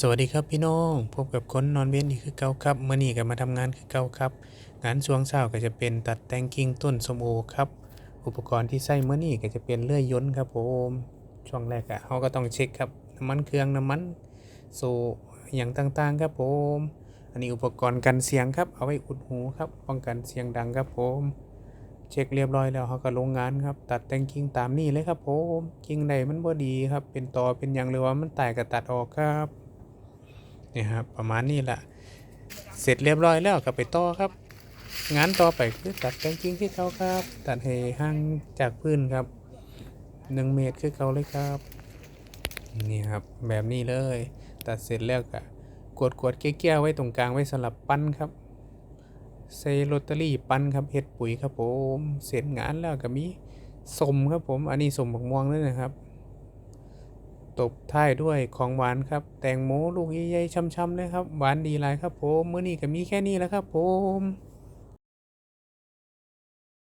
สวัสดีครับพี่น้องพบกับคนนอนเว้นอีกคือเก่าครับเมื่อนี้ก็มาทำงานคือเก่าครับ งานช่วงเช้าก็จะเป็นตัดแต่งกิ่งต้นสมโอครับ อุปกรณ์ที่ใช้เมื่อนี้ก็จะเป็นเลื่อยยนต์ครับผมช่วงแรกอะเขาก็ต้องเช็คครับน้ำมันเครื่องน้ำมันโซอย่างต่างๆครับผม อันนี้อุปกรณ์กันเสียงครับ เอาไว้อุดหูครับป้องกันเสียงดังครับผม เช็คเรียบร้อยแล้วเขาก็ลงงานครับตัดแต่งกิ่งตามนี้เลยครับผมกิ่งใดมันบ่ดีครับ เป็นตอเป็นหยังหรือว่ามันแตกก็ตัดออกครับ นี่ยครับประมาณนี้แหละเสร็จเรียบร้อยแล้วก็ไปต่อครับ งานต่อไปคือตัดแต่งกิ่งที่เขาครับ ตัดให้ห่างจากพื้นครับหนึ่งเมตรคือเขาเลยครับนี่ครับแบบนี้เลย ตัดเสร็จแล้วก็กดกดๆเกี้ยวๆไว้ตรงกลางไว้สำหรับปั้นครับใส่ลอตเตอรี่ปั้นครับเฮ็ดปุ๋ยครับผมเสร็จงานแล้วก็มีสมครับผม อันนี้สมบักม่วงด้วยนะครับ ตบท้ายด้วยของหวานครับ แตงโมลูกใหญ่ๆช้ำๆเลยครับ หวานดีหลายครับผมมื้อนี้ก็มีแค่นี้แหล้วครับผม